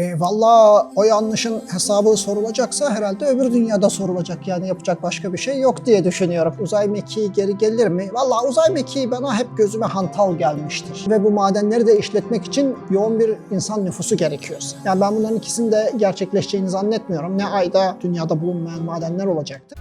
E, Valla o yanlışın hesabı sorulacaksa herhalde öbür dünyada sorulacak. Yani yapacak başka bir şey yok diye düşünüyorum. Uzay mekiği geri gelir mi? Valla uzay mekiği bana hep gözüme hantal gelmiştir. Ve bu madenleri de işletmek için yoğun bir insan nüfusu gerekiyorsa. Yani ben bunların ikisinin de gerçekleşeceğini zannetmiyorum. Ne ayda dünyada bulunmayan madenler olacaktır.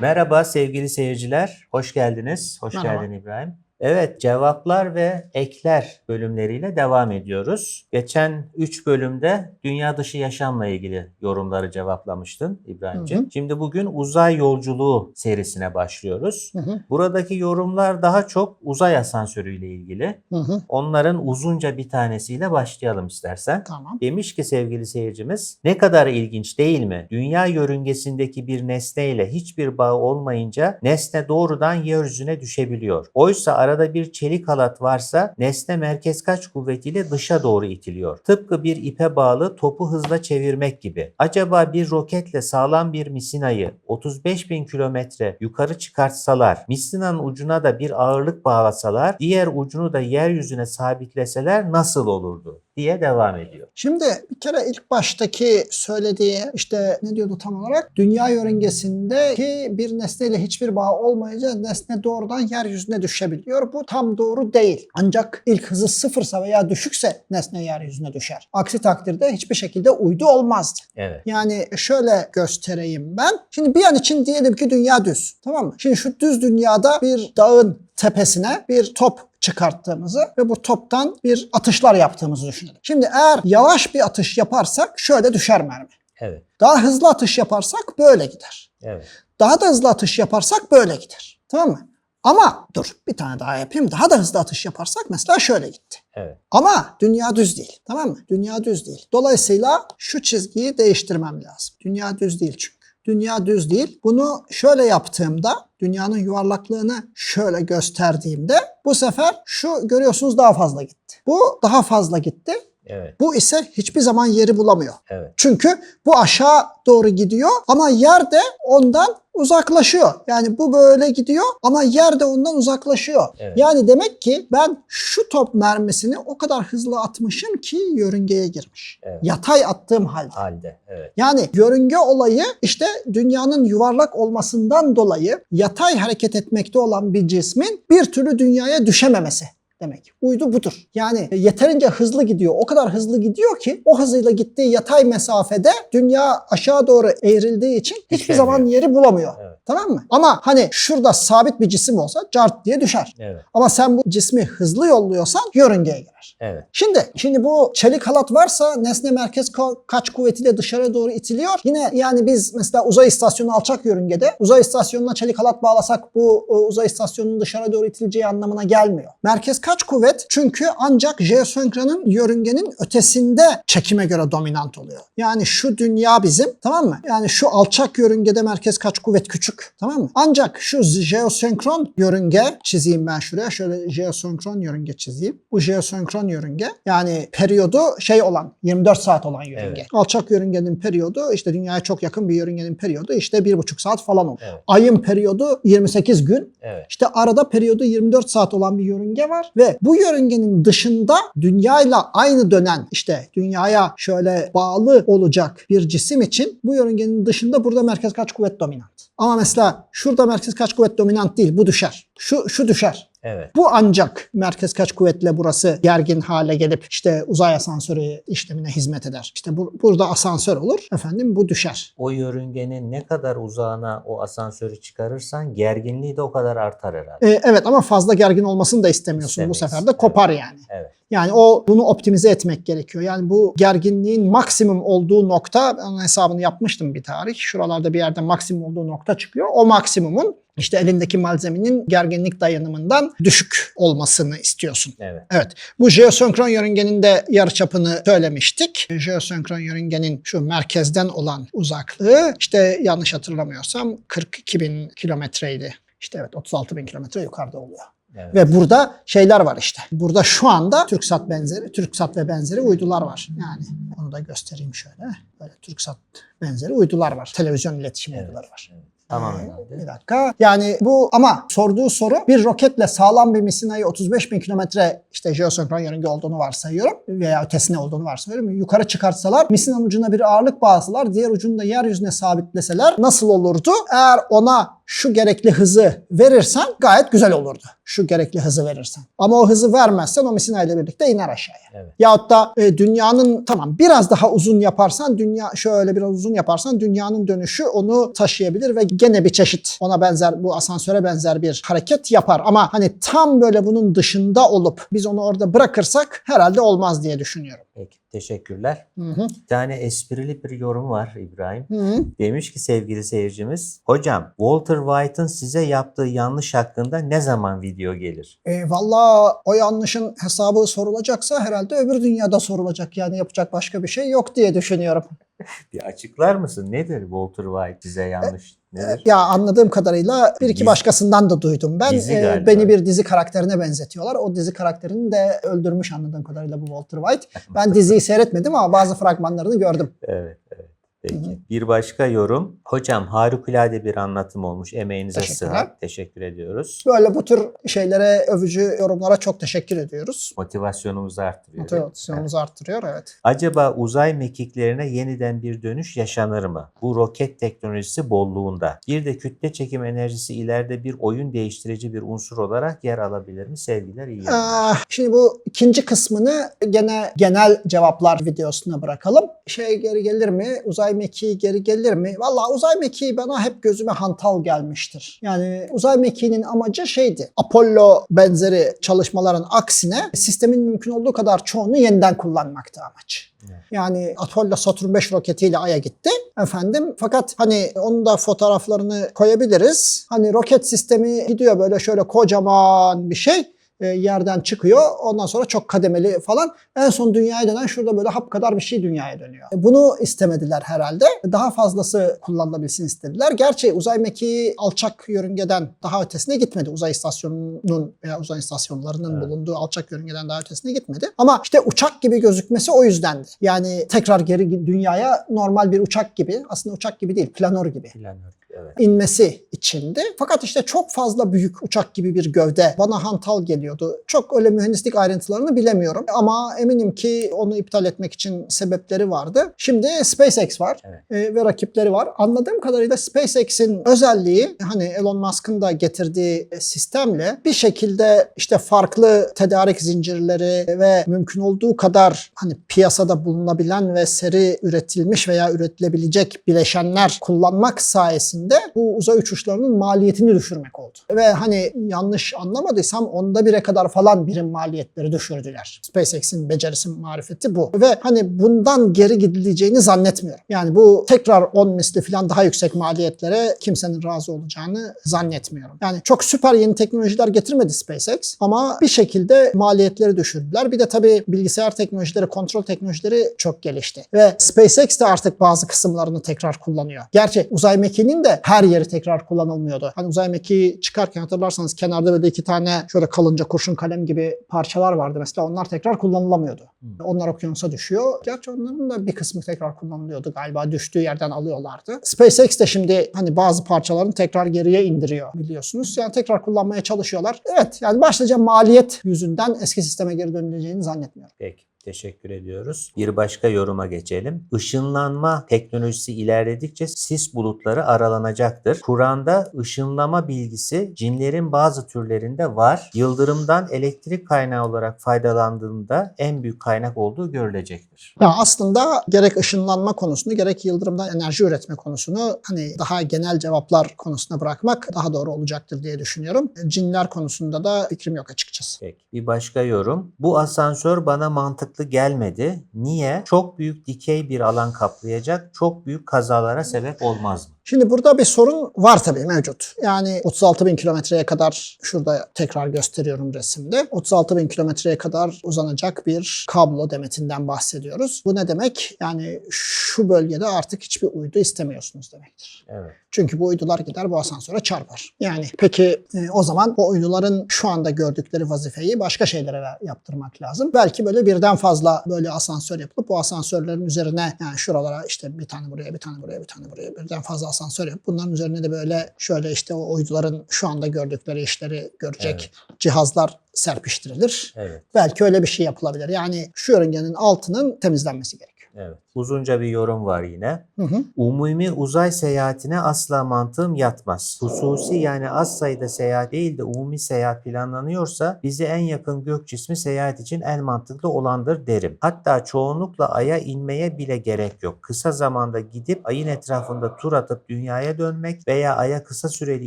Merhaba sevgili seyirciler, hoş geldiniz. Hoş Merhaba. geldin İbrahim. Evet, cevaplar ve ekler bölümleriyle devam ediyoruz. Geçen 3 bölümde dünya dışı yaşamla ilgili yorumları cevaplamıştın İbrahimciğim. Hı hı. Şimdi bugün uzay yolculuğu serisine başlıyoruz. Hı hı, Buradaki yorumlar daha çok uzay asansörüyle ilgili. hı hı. Onların uzunca bir tanesiyle başlayalım istersen. Tamam. Demiş ki sevgili seyircimiz, ne kadar ilginç değil mi? Dünya yörüngesindeki bir nesneyle hiçbir bağ olmayınca nesne doğrudan yeryüzüne düşebiliyor. Oysa arada bir çelik halat varsa nesne merkez kaç kuvvetiyle dışa doğru itiliyor. Tıpkı bir ipe bağlı topu hızla çevirmek gibi. Acaba bir roketle sağlam bir misinayı 35 bin kilometre yukarı çıkartsalar, misinanın ucuna da bir ağırlık bağlasalar, diğer ucunu da yeryüzüne sabitleseler nasıl olurdu? Diye devam ediyor. Şimdi bir kere ilk baştaki söylediği işte ne diyordu tam olarak? Dünya yörüngesindeki bir nesneyle hiçbir bağ olmayınca nesne doğrudan yeryüzüne düşebiliyor. Bu tam doğru değil. Ancak ilk hızı sıfırsa veya düşükse nesne yeryüzüne düşer. Aksi takdirde hiçbir şekilde uydu olmazdı. Evet. Yani şöyle göstereyim ben. Şimdi bir an için diyelim ki dünya düz. Tamam mı? Şimdi şu düz dünyada bir dağın tepesine bir top çıkarttığımızı ve bu toptan bir atışlar yaptığımızı düşünelim. Şimdi eğer yavaş bir atış yaparsak şöyle düşer mermi. Evet. Daha hızlı atış yaparsak böyle gider. Evet. Daha da hızlı atış yaparsak böyle gider. Tamam mı? Ama dur bir tane daha yapayım. Daha da hızlı atış yaparsak mesela şöyle gitti. Evet. Ama dünya düz değil. Tamam mı? Dünya düz değil. Dolayısıyla şu çizgiyi değiştirmem lazım. Dünya düz değil çünkü. Dünya düz değil. Bunu şöyle yaptığımda dünyanın yuvarlaklığını şöyle gösterdiğimde bu sefer şu görüyorsunuz daha fazla gitti. Bu daha fazla gitti. Evet. Bu ise hiçbir zaman yeri bulamıyor. Evet. Çünkü bu aşağı doğru gidiyor ama yer de ondan uzaklaşıyor. Yani bu böyle gidiyor ama yer de ondan uzaklaşıyor. Evet. Yani demek ki ben şu top mermisini o kadar hızlı atmışım ki yörüngeye girmiş. Evet. Yatay attığım halde. Halde. Evet. Yani yörünge olayı işte dünyanın yuvarlak olmasından dolayı yatay hareket etmekte olan bir cismin bir türlü dünyaya düşememesi demek. Uydu budur. Yani yeterince hızlı gidiyor. O kadar hızlı gidiyor ki o hızıyla gittiği yatay mesafede dünya aşağı doğru eğrildiği için hiçbir Düşemiyor. zaman yeri bulamıyor. Evet. Tamam mı? Ama hani şurada sabit bir cisim olsa cart diye düşer. Evet. Ama sen bu cismi hızlı yolluyorsan yörüngeye girer. Evet. Şimdi şimdi bu çelik halat varsa nesne merkez ka- kaç kuvvetiyle dışarı doğru itiliyor. Yine yani biz mesela uzay istasyonu alçak yörüngede uzay istasyonuna çelik halat bağlasak bu e, uzay istasyonunun dışarı doğru itileceği anlamına gelmiyor. Merkez kaç kuvvet? Çünkü ancak jeosenkronun yörüngenin ötesinde çekime göre dominant oluyor. Yani şu dünya bizim tamam mı? Yani şu alçak yörüngede merkez kaç kuvvet küçük tamam mı? Ancak şu jeosenkron yörünge çizeyim ben şuraya. Şöyle jeosenkron yörünge çizeyim. Bu jeosenkron yörünge yani periyodu şey olan 24 saat olan yörünge. Evet. Alçak yörüngenin periyodu işte dünyaya çok yakın bir yörüngenin periyodu işte 1,5 saat falan oluyor. Evet. Ayın periyodu 28 gün. Evet. İşte arada periyodu 24 saat olan bir yörünge var ve bu yörüngenin dışında dünyayla aynı dönen işte dünyaya şöyle bağlı olacak bir cisim için bu yörüngenin dışında burada merkez kaç kuvvet dominant. Ama mesela şurada merkez kaç kuvvet dominant değil bu düşer. Şu, şu düşer. Evet. Bu ancak merkez kaç kuvvetle burası gergin hale gelip işte uzay asansörü işlemine hizmet eder. İşte bu, burada asansör olur. Efendim bu düşer. O yörüngenin ne kadar uzağına o asansörü çıkarırsan gerginliği de o kadar artar herhalde. Ee, evet ama fazla gergin olmasını da istemiyorsun. Bu İstemeyiz. sefer de kopar yani. Evet. Yani o bunu optimize etmek gerekiyor. Yani bu gerginliğin maksimum olduğu nokta, onun hesabını yapmıştım bir tarih. Şuralarda bir yerde maksimum olduğu nokta çıkıyor. O maksimumun işte elindeki malzemenin gerginlik dayanımından düşük olmasını istiyorsun. Evet. Evet. Bu jeosenkron yörüngenin de yarıçapını söylemiştik. Jeosenkron yörüngenin şu merkezden olan uzaklığı işte yanlış hatırlamıyorsam 42 bin kilometreydi. İşte evet 36 bin kilometre yukarıda oluyor. Evet. Ve burada şeyler var işte. Burada şu anda TürkSat benzeri, TürkSat ve benzeri uydular var. Yani onu da göstereyim şöyle. Böyle TürkSat benzeri uydular var. Televizyon iletişim Evet. uyduları var. Evet. Tamam herhalde. Bir dakika. Yani bu ama sorduğu soru bir roketle sağlam bir misinayı 35 bin kilometre işte jeosenkron yörünge olduğunu varsayıyorum veya ötesine olduğunu varsayıyorum. Yukarı çıkartsalar misinanın ucuna bir ağırlık bağlasalar diğer ucunu da yeryüzüne sabitleseler nasıl olurdu? Eğer ona şu gerekli hızı verirsen gayet güzel olurdu. Şu gerekli hızı verirsen. Ama o hızı vermezsen o misinayla birlikte iner aşağıya. Evet. Yahut da e, dünyanın tamam biraz daha uzun yaparsan dünya şöyle biraz uzun yaparsan dünyanın dönüşü onu taşıyabilir ve gene bir çeşit ona benzer bu asansöre benzer bir hareket yapar. Ama hani tam böyle bunun dışında olup biz onu orada bırakırsak herhalde olmaz diye düşünüyorum. Peki teşekkürler. Hı hı. Bir tane esprili bir yorum var İbrahim. Hı hı. Demiş ki sevgili seyircimiz, hocam Walter White'ın size yaptığı yanlış hakkında ne zaman video gelir? E, Valla o yanlışın hesabı sorulacaksa herhalde öbür dünyada sorulacak. Yani yapacak başka bir şey yok diye düşünüyorum. Bir açıklar mısın? Nedir Walter White size yanlış? Nedir? Ya anladığım kadarıyla bir iki Dizi- başkasından da duydum. Ben Dizi e, galiba. beni bir dizi karakterine benzetiyorlar. O dizi karakterini de öldürmüş anladığım kadarıyla bu Walter White. Ben diziyi seyretmedim ama bazı fragmanlarını gördüm. Evet, evet. Peki. Bir başka yorum. Hocam harikulade bir anlatım olmuş. Emeğinize sıhhat. Teşekkür ediyoruz. Böyle bu tür şeylere övücü yorumlara çok teşekkür ediyoruz. Motivasyonumuzu arttırıyor. Motivasyonumuzu arttırıyor evet. Acaba uzay mekiklerine yeniden bir dönüş yaşanır mı? Bu roket teknolojisi bolluğunda. Bir de kütle çekim enerjisi ileride bir oyun değiştirici bir unsur olarak yer alabilir mi? Sevgiler iyi. Ah, şimdi bu ikinci kısmını gene genel cevaplar videosuna bırakalım. Şey geri gelir mi? Uzay mekiği geri gelir mi? Valla uzay mekiği bana hep gözüme hantal gelmiştir. Yani uzay mekiğinin amacı şeydi. Apollo benzeri çalışmaların aksine sistemin mümkün olduğu kadar çoğunu yeniden kullanmaktı amaç. Yani Apollo Saturn 5 roketiyle Ay'a gitti. Efendim fakat hani onun da fotoğraflarını koyabiliriz. Hani roket sistemi gidiyor böyle şöyle kocaman bir şey e, yerden çıkıyor. Ondan sonra çok kademeli falan. En son dünyaya dönen şurada böyle hap kadar bir şey dünyaya dönüyor. E, Bunu istemediler herhalde. Daha fazlası kullanılabilsin istediler. Gerçi uzay mekiği alçak yörüngeden daha ötesine gitmedi. Uzay istasyonunun veya uzay istasyonlarının Evet. bulunduğu alçak yörüngeden daha ötesine gitmedi. Ama işte uçak gibi gözükmesi o yüzdendi. Yani tekrar geri dünyaya normal bir uçak gibi aslında uçak gibi değil planör gibi Planör, Evet. inmesi içindi. Fakat işte çok fazla büyük uçak gibi bir gövde bana hantal geliyordu. Çok öyle mühendislik ayrıntılarını bilemiyorum ama eminim ki onu iptal etmek için sebepleri vardı. Şimdi SpaceX var Evet. e, ve rakipleri var. Anladığım kadarıyla SpaceX'in özelliği hani Elon Musk'ın da getirdiği sistemle bir şekilde işte farklı tedarik zincirleri ve mümkün olduğu kadar hani piyasada bulunabilen ve seri üretilmiş veya üretilebilecek bileşenler kullanmak sayesinde bu uzay uçuşlarının maliyetini düşürmek oldu. Ve hani yanlış anlamadıysam onda bire kadar falan birim maliyetleri düşürdüler. SpaceX'in becerisi marifeti bu. Ve hani bundan geri gidileceğini zannetmiyorum. Yani bu tekrar 10 misli falan daha yüksek maliyetlere kimsenin razı olacağını zannetmiyorum. Yani çok süper yeni teknolojiler getirmedi SpaceX ama bir şekilde maliyetleri düşürdüler. Bir de tabii bilgisayar teknolojileri, kontrol teknolojileri çok gelişti. Ve SpaceX de artık bazı kısımlarını tekrar kullanıyor. Gerçi uzay mekiğinin de her yeri tekrar kullanılmıyordu. Hani uzay mekiği çıkarken hatırlarsanız kenarda böyle iki tane şöyle kalınca kurşun kalem gibi parçalar vardı. Mesela onlar tekrar kullanılamıyordu. Onlar okyanusa düşüyor. Gerçi onların da bir kısmı tekrar kullanılıyordu galiba. Düştüğü yerden alıyorlardı. SpaceX de şimdi hani bazı parçalarını tekrar geriye indiriyor biliyorsunuz. Yani tekrar kullanmaya çalışıyorlar. Evet yani başlıca maliyet yüzünden eski sisteme geri dönüleceğini zannetmiyorum. Peki. Teşekkür ediyoruz. Bir başka yoruma geçelim. Işınlanma teknolojisi ilerledikçe sis bulutları aralanacaktır. Kur'an'da ışınlama bilgisi cinlerin bazı türlerinde var. Yıldırımdan elektrik kaynağı olarak faydalandığında en büyük kaynak olduğu görülecektir. Ya aslında gerek ışınlanma konusunu gerek yıldırımdan enerji üretme konusunu hani daha genel cevaplar konusuna bırakmak daha doğru olacaktır diye düşünüyorum. Cinler konusunda da fikrim yok açıkçası. Peki. Bir başka yorum. Bu asansör bana mantıklı gelmedi. Niye? Çok büyük dikey bir alan kaplayacak, çok büyük kazalara sebep olmaz mı? Şimdi burada bir sorun var tabii mevcut. Yani 36 bin kilometreye kadar şurada tekrar gösteriyorum resimde. 36 bin kilometreye kadar uzanacak bir kablo demetinden bahsediyoruz. Bu ne demek? Yani şu bölgede artık hiçbir uydu istemiyorsunuz demektir. Evet. Çünkü bu uydular gider bu asansöre çarpar. Yani peki e, o zaman o uyduların şu anda gördükleri vazifeyi başka şeylere yaptırmak lazım. Belki böyle birden fazla böyle asansör yapılıp bu asansörlerin üzerine yani şuralara işte bir tane buraya bir tane buraya bir tane buraya birden fazla asansör yapıp bunların üzerine de böyle şöyle işte o uyduların şu anda gördükleri işleri görecek cihazlar serpiştirilir. Evet. Belki öyle bir şey yapılabilir. Yani şu yörüngenin altının temizlenmesi gerekiyor. Evet. Uzunca bir yorum var yine. Hı hı. Umumi uzay seyahatine asla mantığım yatmaz. Hususi yani az sayıda seyahat değil de umumi seyahat planlanıyorsa bize en yakın gök cismi seyahat için en mantıklı olandır derim. Hatta çoğunlukla Ay'a inmeye bile gerek yok. Kısa zamanda gidip Ay'ın etrafında tur atıp dünyaya dönmek veya Ay'a kısa süreli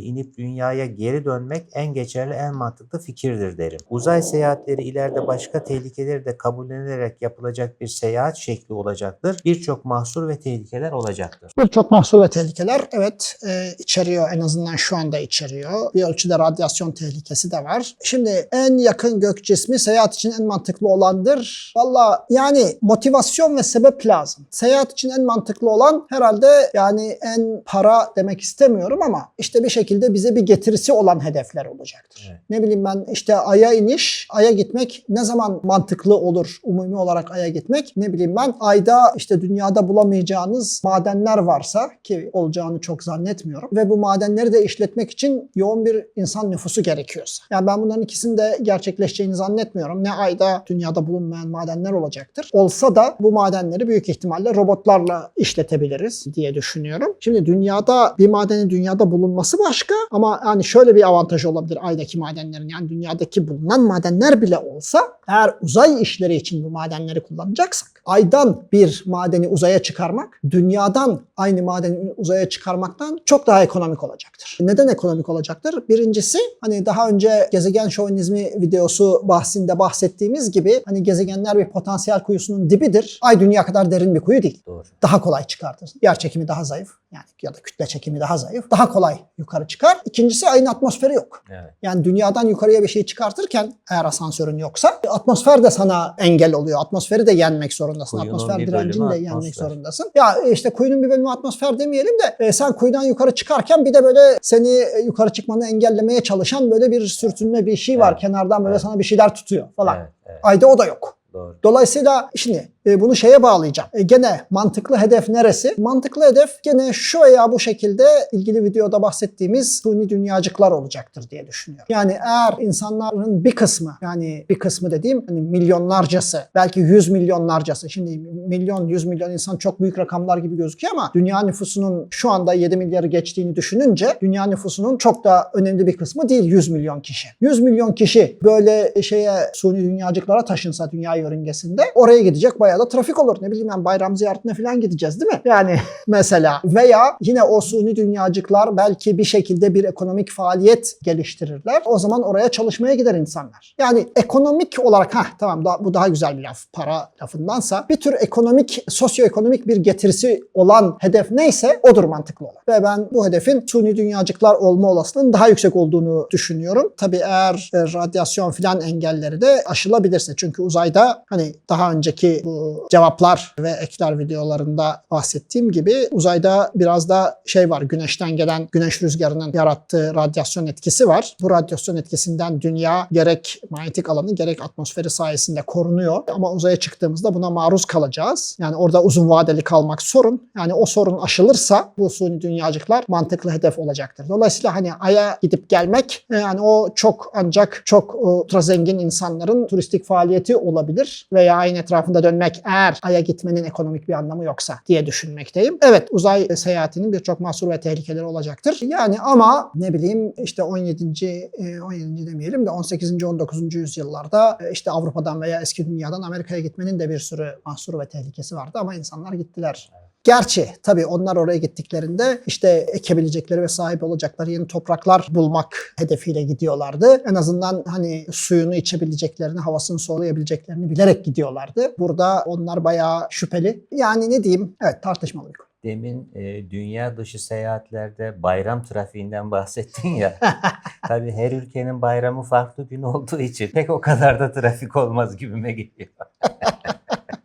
inip dünyaya geri dönmek en geçerli en mantıklı fikirdir derim. Uzay seyahatleri ileride başka tehlikeleri de kabullenilerek yapılacak bir seyahat şekli olacaktır. Birçok mahsur ve tehlikeler olacaktır. Birçok mahsur ve tehlikeler evet e, içeriyor. En azından şu anda içeriyor. Bir ölçüde radyasyon tehlikesi de var. Şimdi en yakın gök cismi seyahat için en mantıklı olandır. Valla yani motivasyon ve sebep lazım. Seyahat için en mantıklı olan herhalde yani en para demek istemiyorum ama işte bir şekilde bize bir getirisi olan hedefler olacaktır. Evet. Ne bileyim ben işte Ay'a iniş, Ay'a gitmek ne zaman mantıklı olur umumi olarak Ay'a gitmek? Ne bileyim ben Ay'da işte dünyada bulamayacağınız madenler varsa ki olacağını çok zannetmiyorum ve bu madenleri de işletmek için yoğun bir insan nüfusu gerekiyorsa. Yani ben bunların ikisinin de gerçekleşeceğini zannetmiyorum. Ne Ay'da dünyada bulunmayan madenler olacaktır. Olsa da bu madenleri büyük ihtimalle robotlarla işletebiliriz diye düşünüyorum. Şimdi dünyada bir madenin dünyada bulunması başka ama yani şöyle bir avantajı olabilir Ay'daki madenlerin. Yani dünyadaki bulunan madenler bile olsa eğer uzay işleri için bu madenleri kullanacaksak Ay'dan bir madeni uzaya çıkarmak dünyadan aynı madeni uzaya çıkarmaktan çok daha ekonomik olacaktır. Neden ekonomik olacaktır? Birincisi hani daha önce gezegen şovenizmi videosu bahsinde bahsettiğimiz gibi hani gezegenler bir potansiyel kuyusunun dibidir. Ay dünya kadar derin bir kuyu değil Doğru. daha kolay çıkartır. Yer çekimi daha zayıf yani ya da kütle çekimi daha zayıf. Daha kolay yukarı çıkar. İkincisi ayın atmosferi yok. Evet. Yani dünyadan yukarıya bir şey çıkartırken eğer asansörün yoksa atmosfer de sana engel oluyor. Atmosferi de yenmek zorundasın. Kuyunun atmosfer bir direncini de yenmek zorundasın. Ya işte kuyunun bir bölümü atmosfer demeyelim de e, sen kuyudan yukarı çıkarken bir de böyle seni e, yukarı çıkmanı engellemeye çalışan böyle bir sürtünme bir şey var. Evet. Kenardan böyle Evet. sana bir şeyler tutuyor falan. Evet, evet, Ayda o da yok. doğru. Dolayısıyla şimdi e, bunu şeye bağlayacağım. E, gene mantıklı hedef neresi? Mantıklı hedef gene şu veya bu şekilde ilgili videoda bahsettiğimiz suni dünyacıklar olacaktır diye düşünüyorum. Yani eğer insanların bir kısmı yani bir kısmı dediğim hani milyonlarcası belki yüz milyonlarcası şimdi milyon yüz milyon insan çok büyük rakamlar gibi gözüküyor ama dünya nüfusunun şu anda 7 milyarı geçtiğini düşününce dünya nüfusunun çok da önemli bir kısmı değil 100 milyon kişi. 100 milyon kişi böyle şeye suni dünyacıklara taşınsa dünya yörüngesinde oraya gidecek bayağı da trafik olur. Ne bileyim ben bayram ziyaretine falan gideceğiz değil mi? Yani mesela veya yine o suni dünyacıklar belki bir şekilde bir ekonomik faaliyet geliştirirler. O zaman oraya çalışmaya gider insanlar. Yani ekonomik olarak ha tamam da, bu daha güzel bir laf para lafındansa bir tür ekonomik sosyoekonomik bir getirisi olan hedef neyse odur mantıklı olan. Ve ben bu hedefin suni dünyacıklar olma olasılığının daha yüksek olduğunu düşünüyorum. Tabii eğer e, radyasyon filan engelleri de aşılabilirse. Çünkü uzayda hani daha önceki bu cevaplar ve ekler videolarında bahsettiğim gibi uzayda biraz da şey var. Güneşten gelen güneş rüzgarının yarattığı radyasyon etkisi var. Bu radyasyon etkisinden dünya gerek manyetik alanı gerek atmosferi sayesinde korunuyor. Ama uzaya çıktığımızda buna maruz kalacağız. Yani orada uzun vadeli kalmak sorun. Yani o sorun aşılırsa bu suni dünyacıklar mantıklı hedef olacaktır. Dolayısıyla hani Ay'a gidip gelmek e, yani o çok ancak çok e, ultra zengin insanların turistik faaliyeti olabilir veya Ay'ın etrafında dönmek eğer Ay'a gitmenin ekonomik bir anlamı yoksa diye düşünmekteyim. Evet uzay seyahatinin birçok mahsur ve tehlikeleri olacaktır. Yani ama ne bileyim işte 17. e, 17. demeyelim de 18. 19. yüzyıllarda e, işte Avrupa'dan veya eski dünyadan Amerika'ya gitmenin de bir sürü mahsuru ve tehlikesi vardı ama insanlar gittiler. Gerçi tabii onlar oraya gittiklerinde işte ekebilecekleri ve sahip olacakları yeni topraklar bulmak hedefiyle gidiyorlardı. En azından hani suyunu içebileceklerini, havasını soluyabileceklerini bilerek gidiyorlardı. Burada onlar bayağı şüpheli. Yani ne diyeyim? Evet tartışmalı bir konu. Demin e, dünya dışı seyahatlerde bayram trafiğinden bahsettin ya. Tabii her ülkenin bayramı farklı gün olduğu için pek o kadar da trafik olmaz gibime geliyor.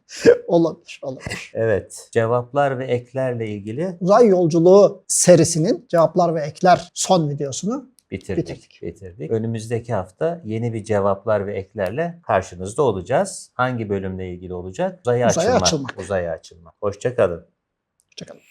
olabilir, olabilir. Evet, cevaplar ve eklerle ilgili Uzay yolculuğu serisinin cevaplar ve ekler son videosunu bitirdik. Bitirdik. bitirdik. Önümüzdeki hafta yeni bir cevaplar ve eklerle karşınızda olacağız. Hangi bölümle ilgili olacak? Uzaya, Uzaya açılmak. açılmak. Uzaya açılmak. Hoşçakalın. Hoşçakalın.